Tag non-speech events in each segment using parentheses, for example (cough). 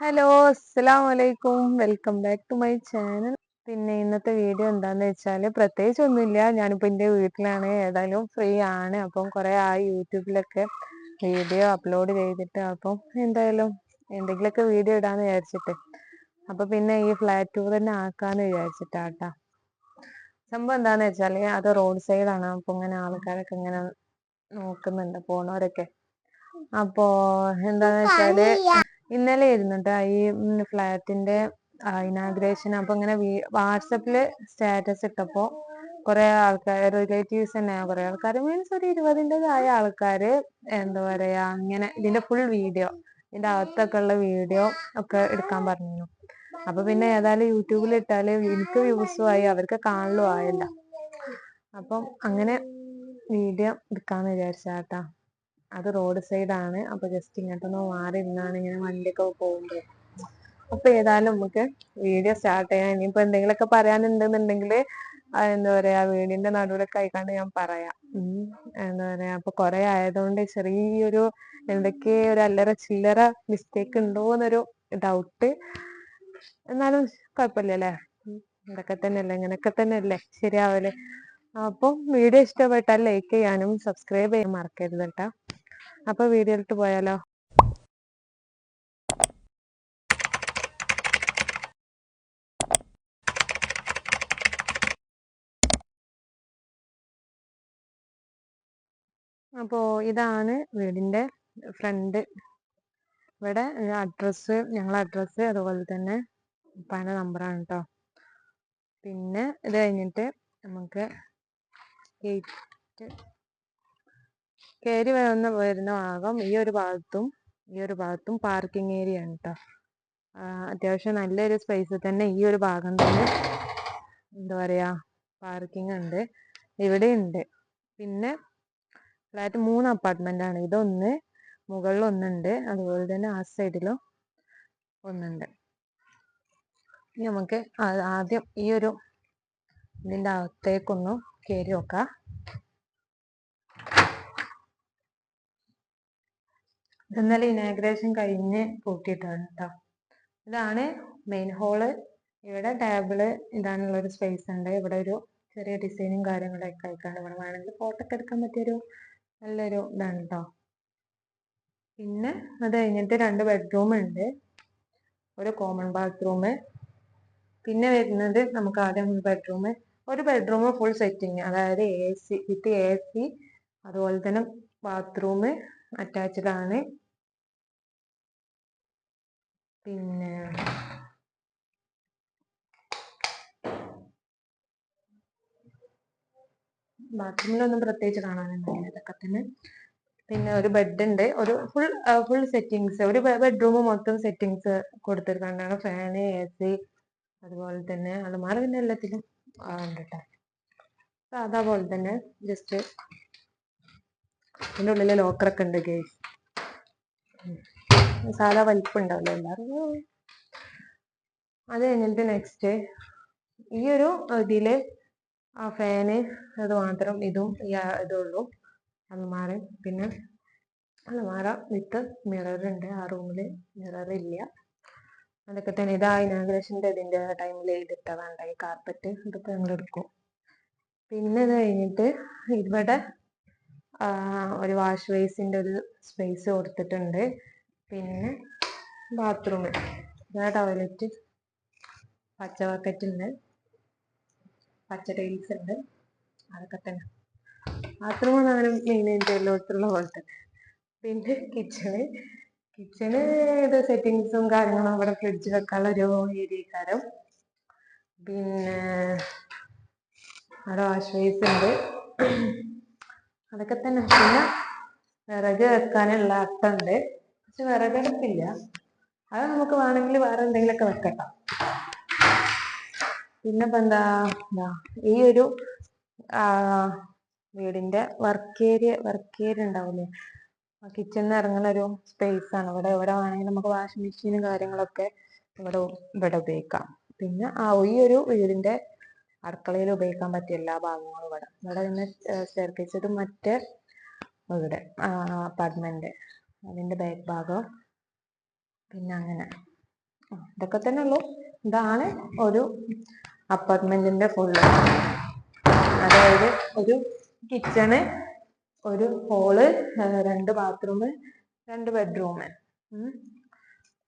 Hello അസ്സലാം വലൈക്കും welcome back to my channel. പിന്നെ ഇന്നത്തെ വീഡിയോ എന്താന്ന് വെച്ചാൽ പ്രത്യേകിച്ച് ഒന്നുമില്ല ഞാനിപ്പോ എന്റെ വീട്ടിലാണ്. ഏതായാലും ഫ്രീ ആണ്. അപ്പം കുറെ ആയി യൂട്യൂബിലൊക്കെ വീഡിയോ അപ്ലോഡ് ചെയ്തിട്ട് അപ്പം എന്തായാലും എന്തെങ്കിലുമൊക്കെ വീഡിയോ ഇടാന്ന് വിചാരിച്ചിട്ട്. അപ്പൊ പിന്നെ ഈ ഫ്ലാറ്റ് ടൂർ തന്നെ ആക്കാന്ന് വിചാരിച്ചിട്ടാട്ടാ. സംഭവം എന്താന്ന് വെച്ചാൽ അത് റോഡ് സൈഡാണ് അപ്പൊ ഇങ്ങനെ ആൾക്കാരൊക്കെ ഇങ്ങനെ നോക്കുന്നുണ്ട് പോണവരൊക്കെ. അപ്പോ എന്താന്ന് വെച്ചാൽ ഇന്നലെ ഇരുന്നുട്ടാ ഈ ഫ്ലാറ്റിന്റെ ഇനാഗ്രേഷൻ അപ്പൊ ഇങ്ങനെ വാട്സപ്പിൽ സ്റ്റാറ്റസ് ഇട്ടപ്പോ കുറെ ആൾക്കാർ റിലേറ്റീവ്സ് തന്നെ കുറെ ആൾക്കാർ മീൻസ് ഒരു ഇരുപതിന്റെ താഴെ ആൾക്കാര് എന്താ പറയാ ഇങ്ങനെ ഇതിന്റെ ഫുൾ വീഡിയോ ഇതിന്റെ അകത്തൊക്കെ ഉള്ള വീഡിയോ ഒക്കെ എടുക്കാൻ പറഞ്ഞു അപ്പൊ പിന്നെ ഏതായാലും യൂട്യൂബിൽ ഇട്ടാൽ എനിക്ക് വ്യൂസും ആയി അവർക്ക് കാണലും ആയല്ല. അപ്പം അങ്ങനെ വീഡിയോ എടുക്കാന്ന് വിചാരിച്ചാട്ടാ. അത് റോഡ് സൈഡ് ആണ് അപ്പൊ ജസ്റ്റ് ഇങ്ങോട്ടൊന്ന് മാറി ഇരുന്നാണ് ഇങ്ങനെ വണ്ടിയൊക്കെ പോകുമ്പോ അപ്പൊ ഏതായാലും നമുക്ക് വീഡിയോ സ്റ്റാർട്ട് ചെയ്യാം. ഇനിയിപ്പോ എന്തെങ്കിലുമൊക്കെ പറയാനുണ്ടെന്നുണ്ടെങ്കിൽ എന്താ പറയാ വീടിന്റെ നടുവിലൊക്കെ ആയിക്കാണ്ട് ഞാൻ പറയാം. എന്താ പറയാ അപ്പൊ കൊറേ ആയതുകൊണ്ട് ചെറിയൊരു എന്തൊക്കെ ഒരു അല്ലറ ചില്ലറ മിസ്റ്റേക്ക് ഉണ്ടോ എന്നൊരു ഡൗട്ട് എന്നാലും കുഴപ്പമില്ലല്ലേ? ഇതൊക്കെ തന്നെയല്ലേ ഇങ്ങനെയൊക്കെ തന്നെയല്ലേ? ശരിയാവല്ലേ അപ്പം വീഡിയോ ഇഷ്ടപ്പെട്ടാൽ ലൈക്ക് ചെയ്യാനും സബ്സ്ക്രൈബ് ചെയ്യാൻ മറക്കരുത് കേട്ടോ. അപ്പൊ വീഡിയോയിലോട്ട് പോയാലോ? അപ്പോ ഇതാണ് വീടിന്റെ ഫ്രണ്ട്. ഇവിടെ അഡ്രസ്സ് ഞങ്ങളെ അഡ്രസ്സ് അതുപോലെ തന്നെ ഉപ്പാന്റെ നമ്പറാണ് കേട്ടോ പിന്നെ ഇത് കഴിഞ്ഞിട്ട് നമുക്ക് ഗേറ്റ് കയറി വന്ന് വരുന്ന ഭാഗം ഈ ഒരു ഭാഗത്തും ഈ ഒരു ഭാഗത്തും പാർക്കിംഗ് ഏരിയ ആണ് കേട്ടോ അത്യാവശ്യം നല്ലൊരു സ്പേസ് തന്നെ ഈ ഒരു ഭാഗം തന്നെ എന്താ പറയാ പാർക്കിംഗ് ഉണ്ട്. ഇവിടെ ഉണ്ട്. പിന്നെ ഫ്ലാറ്റ് മൂന്ന് അപ്പാർട്ട്മെന്റ് ആണ്. ഇതൊന്ന് മുകളിൽ ഒന്നുണ്ട്. അതുപോലെ തന്നെ ആ സൈഡിലും ഒന്നുണ്ട്. നമുക്ക് ആദ്യം ഈ ഒരു ഇതിന്റെ അകത്തേക്കൊന്ന് കയറി നോക്കാം. ഇന്നലെ ഇനാഗ്രേഷൻ കഴിഞ്ഞ് പൂട്ടിയിട്ടാണ് കേട്ടോ ഇതാണ് മെയിൻ ഹോൾ ഇവിടെ ടേബിൾ ഇടാനുള്ള ഒരു സ്പേസ് ഉണ്ട്. ഇവിടെ ഒരു ചെറിയ ഡിസൈനും കാര്യങ്ങളൊക്കെ ആയിക്കാണ്. ഇവിടെ വേണമെങ്കിൽ ഫോട്ടോ ഒക്കെ എടുക്കാൻ പറ്റിയൊരു നല്ലൊരു ഇതാണ് കേട്ടോ പിന്നെ അത് കഴിഞ്ഞിട്ട് രണ്ട് ബെഡ്റൂം ഉണ്ട്. ഒരു കോമൺ ബാത്റൂം പിന്നെ വരുന്നത് നമുക്ക് ആദ്യം ബെഡ്റൂം ഒരു ബെഡ്റൂം ഫുൾ സെറ്റിങ് അതായത് A C with A C അതുപോലെ തന്നെ ബാത്റൂം അറ്റാച്ച്ഡ് ആണ്. പിന്നെ ബാത്റൂമിലൊന്നും പ്രത്യേകിച്ച് കാണാനൊന്നുമില്ല ഇതൊക്കെ തന്നെ. പിന്നെ ഒരു ബെഡ് ഉണ്ട്. ഒരു ഫുൾ ഫുൾ സെറ്റിങ്സ് ഒരു ബെഡ്റൂം മൊത്തം സെറ്റിങ്സ് കൊടുത്തിരിക്കാണ്ടാണ് ഫാന് എ സി അതുപോലെ തന്നെ അലമാര പിന്നെ എല്ലാത്തിലും ഉണ്ട് കേട്ടോ സാധാ പോലെ തന്നെ ജസ്റ്റ് ഇതിന്റെ ഉള്ളിൽ ലോക്കറൊക്കെ ഉണ്ട് ഗേസ് സാധാ വലിപ്പുണ്ടാവില്ല എല്ലാവർക്കും അത് കഴിഞ്ഞിട്ട് നെക്സ്റ്റ് ഈ ഒരു ഇതിൽ ആ ഫാന് അത് മാത്രം ഇതും ഇതുള്ളൂ അലമാര പിന്നെ അലമാര വിത്ത് മിററുണ്ട് ആ റൂമിൽ മിറർ ഇല്ല. അതൊക്കെ തന്നെ ഇതാ ഇനാഗ്രേഷന്റെ ഇതിന്റെ ടൈമിൽ ചെയ്തിട്ടതാണ് ഈ കാർപ്പറ്റ് ഇതൊക്കെ ഞങ്ങൾ എടുക്കും. പിന്നെ ഇത് കഴിഞ്ഞിട്ട് ഇവിടെ ഒരു വാഷ് ബേസിന്റെ ഒരു സ്പേസ് കൊടുത്തിട്ടുണ്ട്. പിന്നെ ബാത്റൂം ടോയ്ലറ്റ് പച്ച ബക്കറ്റ് ഉണ്ട്. പച്ച ടൈൽസ് ഉണ്ട്. അതൊക്കെ തന്നെ. ബാത്റൂം അങ്ങനെ മെയിനായിട്ട് എല്ലായിടത്തുള്ള പോലെ തന്നെ പിന്നെ കിച്ചണ് കിച്ചണ് ഇത് സെറ്റിങ്സും കാര്യങ്ങളും അവിടെ ഫ്രിഡ്ജ് വെക്കാനുള്ള ഒരു ഏരിയക്കാരം പിന്നെ അവിടെ വാഷ് ബേസ് ഉണ്ട്. അതൊക്കെ തന്നെ. പിന്നെ വിറക് വെക്കാനുള്ള അട്ടുണ്ട് പക്ഷെ വിറകടുപ്പില്ല അത് നമുക്ക് വേണമെങ്കിൽ വേറെ എന്തെങ്കിലുമൊക്കെ വെക്കട്ടോ. പിന്നെ എന്താ? ഈ ഒരു വീടിന്റെ വർക്ക് ഏരിയ വർക്ക് ഏരിയ ഉണ്ടാവില്ലേ? കിച്ചണിൽ ഇറങ്ങുന്ന ഒരു സ്പേസ് ആണ്. ഇവിടെ ഇവിടെ വേണമെങ്കിൽ നമുക്ക് വാഷിംഗ് മെഷീനും കാര്യങ്ങളൊക്കെ ഇവിടെ ഇവിടെ ഉപയോഗിക്കാം. പിന്നെ ആ ഈ ഒരു വീടിന്റെ അടുക്കളയിൽ ഉപയോഗിക്കാൻ പറ്റിയ എല്ലാ ഭാഗങ്ങളും ഇവിടെ. ഇവിടെ നിന്ന് സ്റ്റെയർ കേസ് മറ്റേ ഇവിടെ അപ്പാർട്ട്മെന്റ് അതിന്റെ ബാക്ക് ഭാഗം പിന്നെ അങ്ങനെ. ഇതൊക്കെ തന്നെ ഉള്ളൂ. ഇതാണ് ഒരു അപ്പാർട്ട്മെന്റിന്റെ ഫുള്ള് അതായത് ഒരു കിച്ചണ് ഒരു ഹോൾ രണ്ട് ബാത്റൂം രണ്ട് ബെഡ്റൂം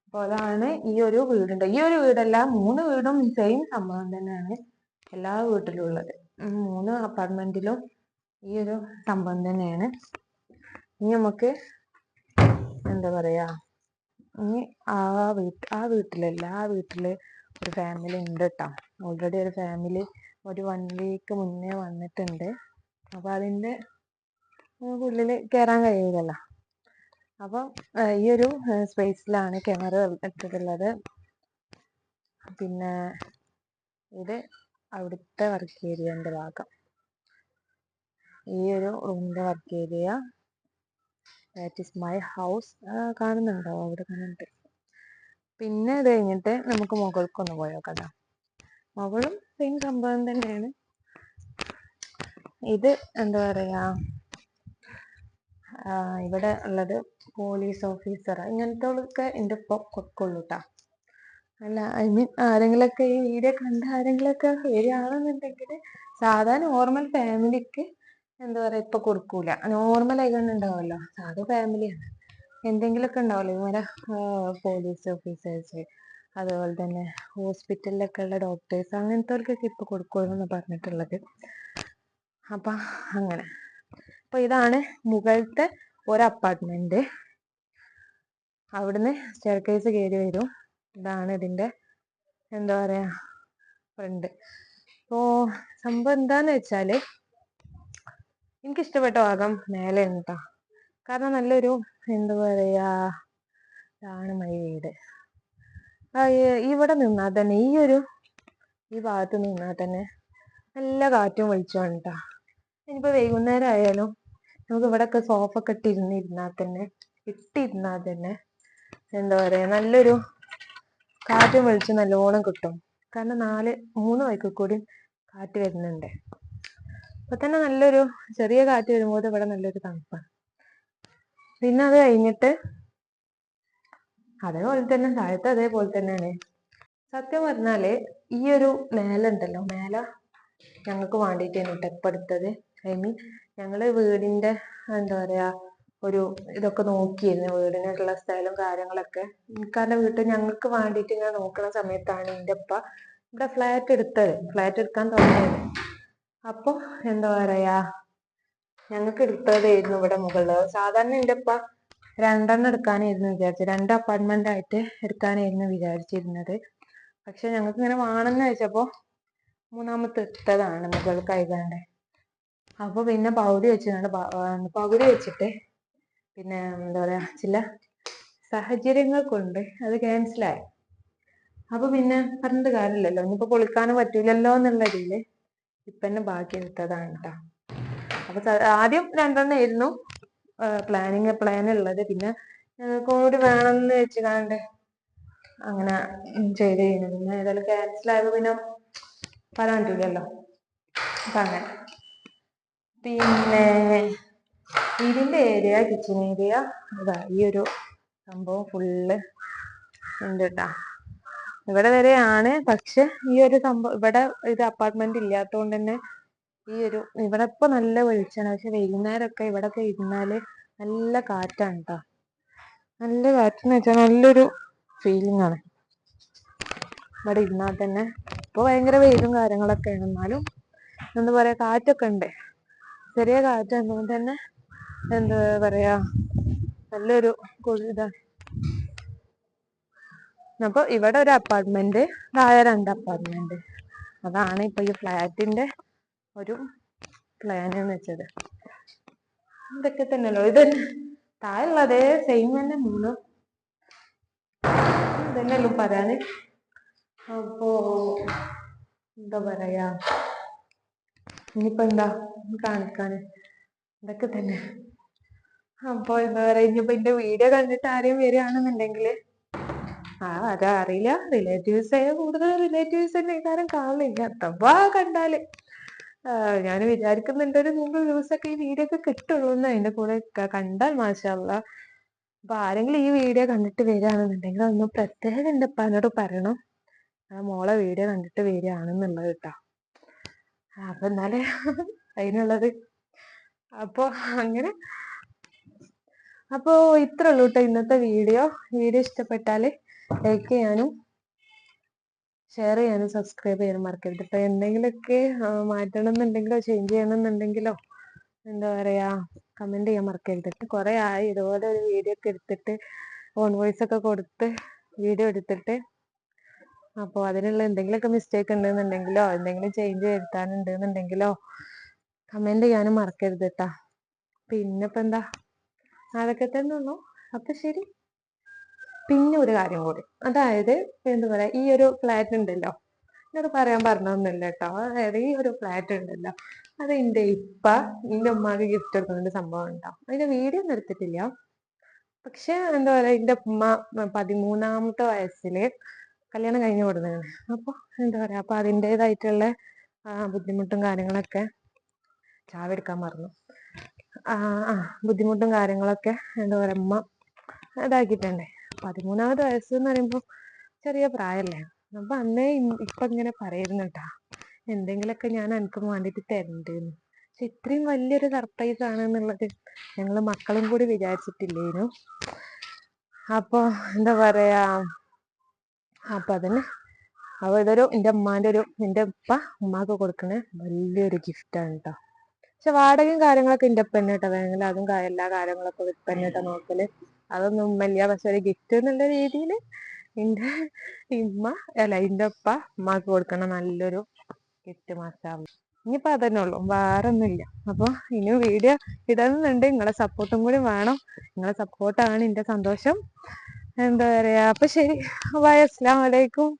അപ്പോൾ അതാണ് ഈ ഒരു വീടുണ്ട് ഈ ഒരു വീടല്ല മൂന്ന് വീടും സെയിം സംഭവം തന്നെയാണ്. എല്ലാ വീട്ടിലും ഉള്ളത് മൂന്ന് അപ്പാർട്ട്മെന്റിലും ഈ ഒരു സംഭവം തന്നെയാണ്. ഇനി നമുക്ക് എന്താ പറയാ ഇനി ആ വീട്ട് ആ വീട്ടിലല്ല ആ വീട്ടിൽ ഒരു ഫാമിലി ഉണ്ട് കേട്ടോ ഓൾറെഡി ഒരു ഫാമിലി ഒരു വൺ വീക്ക് മുന്നേ വന്നിട്ടുണ്ട്. അപ്പൊ അതിന്റെ ഉള്ളിൽ കയറാൻ കഴിയില്ലല്ലോ അപ്പം ഈ ഒരു സ്പേസിലാണ് കിണർ ഇട്ടിട്ടുള്ളത് പിന്നെ ഇത് അവിടുത്തെ വർക്ക് ഏരിയന്റെ ഭാഗം. ഈ ഒരു റൂമിന്റെ work area that is my house കാണുന്നുണ്ടോ? അവിടെ കാണുന്നുണ്ട്. പിന്നെ ഇത് കഴിഞ്ഞിട്ട് നമുക്ക് മുകൾക്കൊന്ന് പോയോക്കാം മുകളും സെയിം സംഭവം തന്നെയാണ്. ഇത് എന്താ പറയുക ഇവിടെ ഉള്ളത് പോലീസ് ഓഫീസർ ഇങ്ങനത്തെ എന്റെ ഒപ്പം കൊടുക്കുള്ളൂ ട്ടാ. അല്ല ഐ മീൻ ആരെങ്കിലൊക്കെ ഈ വീഡിയോ കണ്ട ആരെങ്കിലൊക്കെ വരികയാണെന്നുണ്ടെങ്കിൽ സാധാരണ നോർമൽ ഫാമിലിക്ക് എന്താ പറയാ ഇപ്പൊ കൊടുക്കൂല. നോർമൽ ആയിക്കൊണ്ട് ഉണ്ടാവുമല്ലോ. സാധാ ഫാമിലിയാണ്. എന്തെങ്കിലുമൊക്കെ ഉണ്ടാവുമല്ലോ. ഇവരെ പോലീസ് ഓഫീസേഴ്സ് അതുപോലെ തന്നെ ഹോസ്പിറ്റലിലൊക്കെ ഉള്ള ഡോക്ടേഴ്സ് അങ്ങനത്തെവർക്കൊക്കെ ഇപ്പൊ കൊടുക്കുള്ളൂ പറഞ്ഞിട്ടുള്ളത്. അപ്പം അങ്ങനെ. അപ്പൊ ഇതാണ് മുകളിലത്തെ ഒരു അപ്പാർട്ട്മെന്റ് അവിടുന്ന് സ്റ്റെയർകേസ് കയറി വരും. ഇതാണ് ഇതിന്റെ എന്താ പറയാ ഫ്രണ്ട് അപ്പോ സംഭവം എന്താന്ന് വെച്ചാൽ എനിക്കിഷ്ടപ്പെട്ട ഭാഗം മേലെ കേട്ടോ കാരണം നല്ലൊരു എന്താ പറയാ ഇതാണ് മൈ വീട്. ഇവിടെ നിന്നാൽ തന്നെ ഈ ഒരു ഈ ഭാഗത്ത് നിന്നാൽ തന്നെ നല്ല കാറ്റും വെളിച്ചമാണ് കേട്ടോ ഇനിയിപ്പോ വൈകുന്നേരം ആയാലും നമുക്ക് ഇവിടെ ഇവിടെയൊക്കെ സോഫ ഒക്കെ ഇട്ടിരുന്നിരുന്നാൽ തന്നെ ഇട്ടിരുന്നാൽ തന്നെ എന്താ പറയാ നല്ലൊരു കാറ്റും വെളിച്ചം നല്ലോണം കിട്ടും. കാരണം നാല് മൂന്ന് വഴിക്ക് കൂടി കാറ്റ് വരുന്നുണ്ട്. അപ്പൊ തന്നെ നല്ലൊരു ചെറിയ കാറ്റ് വരുമ്പോൾ ഇവിടെ നല്ലൊരു തണുപ്പാണ്. പിന്നെ അത് കഴിഞ്ഞിട്ട് അതേപോലെ തന്നെ താഴത്തെ അതേപോലെ തന്നെയാണ്. സത്യം പറഞ്ഞാൽ ഈ ഒരു മേല ഉണ്ടല്ലോ മേല ഞങ്ങൾക്ക് വേണ്ടിയിട്ടാണ് ടെപ്പ് എടുത്തത്. ഐ മീൻ ഞങ്ങൾ വീടിന്റെ എന്താ പറയാ ഒരു ഇതൊക്കെ നോക്കിയിരുന്നു വീടിനുള്ള സ്ഥലവും കാര്യങ്ങളൊക്കെ. കാരണം വീട്ടിൽ ഞങ്ങൾക്ക് വേണ്ടിയിട്ട് ഇങ്ങനെ നോക്കുന്ന സമയത്താണ് എന്റെ ഉപ്പ ഇവിടെ ഫ്ലാറ്റ് എടുത്തത് ഫ്ലാറ്റ് എടുക്കാൻ തുടങ്ങിയത്. അപ്പോൾ എന്താ പറയാ ഞങ്ങൾക്ക് എടുത്തതായിരുന്നു ഇവിടെ മുകളിൽ. സാധാരണ എന്റെ ഉപ്പ രണ്ടെണ്ണം എടുക്കാനായിരുന്നു വിചാരിച്ചത്. രണ്ട് അപ്പാർട്ട്മെന്റ് ആയിട്ട് എടുക്കാനായിരുന്നു വിചാരിച്ചിരുന്നത്. പക്ഷെ ഞങ്ങൾക്ക് ഇങ്ങനെ വേണമെന്ന് വെച്ചപ്പോ മൂന്നാമത്തെ എടുത്തതാണ് മുകൾ കൈകാണ്ട്. അപ്പോൾ പിന്നെ പകുതി വെച്ചിട്ടുണ്ട് പകുതി വെച്ചിട്ട് പിന്നെ എന്താ പറയാ ചില സാഹചര്യങ്ങൾ കൊണ്ട് അത് ക്യാൻസലായി. അപ്പൊ പിന്നെ പറഞ്ഞിട്ട് കാര്യമില്ലല്ലോ. ഇനിയിപ്പോ പൊളിക്കാനും പറ്റൂലല്ലോ എന്നുള്ള ഇപ്പൊ ഇപ്പന്നെ ബാക്കി എടുത്തതാണ് കേട്ടോ അപ്പൊ ആദ്യം രണ്ടെണ്ണം ആയിരുന്നു. പ്ലാനിങ് പ്ലാൻ ഉള്ളത്. പിന്നെ കൂടി വേണമെന്ന് വെച്ച് കണ്ട് അങ്ങനെ ചെയ്ത് കഴിഞ്ഞു. പിന്നെ ഏതായാലും ക്യാൻസൽ ആയപ്പോ പിന്നെ പറയാൻ പറ്റൂലല്ലോ. അപ്പൊ അങ്ങനെ. പിന്നെ ഇതിന്റെ ഏരിയ കിച്ചൺ ഏരിയ ഇതാ ഈ ഒരു സംഭവം ഫുള്ള് ഉണ്ട് കേട്ടാ ഇവിടെ വരെയാണ്. പക്ഷെ ഈ ഒരു സംഭവം ഇവിടെ ഇത് അപ്പാർട്ട്മെന്റ് ഇല്ലാത്തതുകൊണ്ട് തന്നെ ഈ ഒരു ഇവിടെ ഇപ്പൊ നല്ല വെളിച്ചാണ് പക്ഷെ വൈകുന്നേരമൊക്കെ ഇവിടൊക്കെ ഇരുന്നാൽ നല്ല കാറ്റാണ് കേട്ടോ നല്ല കാറ്റെന്ന് വെച്ചാൽ നല്ലൊരു ഫീലിംഗ് ആണ്. ഇവിടെ ഇരുന്നാൽ തന്നെ ഇപ്പൊ ഭയങ്കര വെയിലും കാര്യങ്ങളൊക്കെ ആണ് എന്താ പറയാ കാറ്റൊക്കെ ഉണ്ട്. ചെറിയ കാറ്റ്. അതുകൊണ്ട് തന്നെ എന്താ പറയാ നല്ലൊരു ഇതാണ് അപ്പൊ ഇവിടെ ഒരു അപ്പാർട്ട്മെന്റ് താഴെ രണ്ട് അപ്പാർട്ട്മെന്റ് അതാണ് ഇപ്പൊ ഈ ഫ്ലാറ്റിന്റെ ഒരു പ്ലാൻ എന്ന് വെച്ചത്. ഇതൊക്കെ തന്നെയല്ലോ? ഇത് താഴെ അതേ സെയിം തന്നെ മൂന്ന്. ഇതന്നെയല്ലോ പറയാന്. അപ്പോ എന്താ പറയാ? ഇനിയിപ്പോ എന്താ? കാണിക്കാന്. ഇതൊക്കെ തന്നെ. അപ്പൊ എന്താ പറയാ ഇനിയിപ്പോ എന്റെ വീഡിയോ കണ്ടിട്ട് ആരെയും വരികയാണെന്നുണ്ടെങ്കിൽ ആ അത് അറിയില്ല. റിലേറ്റീവ്സ് കൂടുതൽ റിലേറ്റീവ്സ് തന്നെ കാരണം കാണില്ല അഥവാ കണ്ടാൽ ഞാൻ വിചാരിക്കുന്നുണ്ട് ഒരു നൂറ് വ്യൂസ് ഒക്കെ ഈ വീഡിയോ ഒക്കെ കിട്ടുള്ളൂ എന്ന് അതിന്റെ കൂടെ കണ്ടാൽ മാഷല്ല അപ്പൊ ആരെങ്കിലും ഈ വീഡിയോ കണ്ടിട്ട് വരികയാണെന്നുണ്ടെങ്കിൽ ഒന്ന് പ്രത്യേകം എന്റെ ഉപ്പാനോട് പറയണം. ആ മോളെ വീഡിയോ കണ്ടിട്ട് വരികയാണെന്നുള്ളത് കേട്ടോ. അപ്പൊ എന്നാലേ (laughs) അതിനുള്ളത്. അപ്പൊ അങ്ങനെ അപ്പോ ഇത്ര ഉള്ളൂ കേട്ടോ ഇന്നത്തെ വീഡിയോ. വീഡിയോ ഇഷ്ടപ്പെട്ടാൽ ലൈക്ക് ചെയ്യാനും ഷെയർ ചെയ്യാനും സബ്സ്ക്രൈബ് ചെയ്യാനും മറക്കരുത് ഇപ്പൊ എന്തെങ്കിലുമൊക്കെ മാറ്റണം എന്നുണ്ടെങ്കിലോ ചേഞ്ച് ചെയ്യണം എന്നുണ്ടെങ്കിലോ എന്താ പറയാ കമന്റ് ചെയ്യാൻ മറക്കരുത് കുറെ ആയി. ഇതുപോലെ ഒരു വീഡിയോ ഒക്കെ എടുത്തിട്ട് ഓൺ വോയിസ് ഒക്കെ കൊടുത്ത് വീഡിയോ എടുത്തിട്ട് അപ്പോൾ അതിനുള്ള എന്തെങ്കിലുമൊക്കെ മിസ്റ്റേക്ക് ഉണ്ടെന്നുണ്ടെങ്കിലോ എന്തെങ്കിലും ചേഞ്ച് വരുത്താനുണ്ടെന്നുണ്ടെങ്കിലോ കമന്റ് ചെയ്യാനും മറക്കരുത് കേട്ടാ പിന്നെ ഇപ്പൊ എന്താ? അതൊക്കെ തന്നെ ഉള്ളൂ. അപ്പൊ ശരി. പിന്നെ ഒരു കാര്യം കൂടി. അതായത് എന്താ പറയാ ഈ ഒരു ഫ്ലാറ്റ് ഉണ്ടല്ലോ. എന്നോട് പറയാൻ പറഞ്ഞൊന്നുമില്ല കേട്ടോ. അതായത് ഈ ഒരു ഫ്ലാറ്റ് ഉണ്ടല്ലോ. അത് എന്റെ ഇപ്പ എന്റെ ഉമ്മാക്ക് ഗിഫ്റ്റ് എടുക്കുന്ന സംഭവം ഉണ്ടാവും അതിന്റെ വീഡിയോ ഒന്നും എടുത്തിട്ടില്ല. പക്ഷെ എന്താ പറയാ എന്റെ ഉമ്മ പതിമൂന്നാമത്തെ വയസ്സിൽ കല്യാണം കഴിഞ്ഞു കൊടുത്തതാണ് അപ്പൊ എന്താ പറയാ അപ്പൊ അതിന്റെതായിട്ടുള്ള ബുദ്ധിമുട്ടും കാര്യങ്ങളൊക്കെ ചാവെടുക്കാൻ മറന്നു. ബുദ്ധിമുട്ടും കാര്യങ്ങളൊക്കെ എന്താ പറയാ ഉമ്മ ഇതാക്കിയിട്ടുണ്ടേ. പതിമൂന്നാമത് വയസ്സ് എന്ന് പറയുമ്പോൾ ചെറിയ പ്രായമല്ലേ അപ്പൊ അന്നേ ഇപ്പൊ ഇങ്ങനെ പറയുന്നു കേട്ടാ എന്തെങ്കിലുമൊക്കെ ഞാൻ എനിക്ക് വേണ്ടിട്ട് തരണ്ടെന്ന്. പക്ഷെ ഇത്രയും വലിയൊരു സർപ്രൈസ് ആണ് എന്നുള്ളത് ഞങ്ങൾ മക്കളും കൂടി വിചാരിച്ചിട്ടില്ലേനു. അപ്പൊ എന്താ പറയാ അപ്പൊ അതിന് അപ്പൊ ഇതൊരു എന്റെ ഉമ്മാന്റെ ഒരു എന്റെ ഉപ്പ ഉമ്മാക്ക് കൊടുക്കണ വലിയൊരു ഗിഫ്റ്റാണ് കേട്ടോ പക്ഷെ വാടകയും കാര്യങ്ങളൊക്കെ ഇൻഡിപെൻഡന്റ് കേട്ടോ വേണമെങ്കിൽ അതും എല്ലാ കാര്യങ്ങളൊക്കെ കേട്ടോ നോക്കൽ. അതൊന്നും ഉമ്മല്ല പക്ഷെ ഒരു ഗിഫ്റ്റ് എന്നുള്ള രീതിയിൽ എന്റെ ഇമ്മ അല്ല എന്റെ ഉപ്പ ഉമ്മക്ക് കൊടുക്കണ നല്ലൊരു ഗിഫ്റ്റ് മാസാവും ഇനിയിപ്പോ അതന്നെ ഉള്ളൂ. വേറെ ഒന്നുമില്ല അപ്പൊ ഇനി വീഡിയോ ഇടുന്നുണ്ട് നിങ്ങളെ സപ്പോർട്ടും കൂടി വേണം. നിങ്ങളെ സപ്പോർട്ടാണ് എന്റെ സന്തോഷം. എന്താ പറയാ? അപ്പൊ ശരി. ബൈ അസ്സാം അലൈക്കും.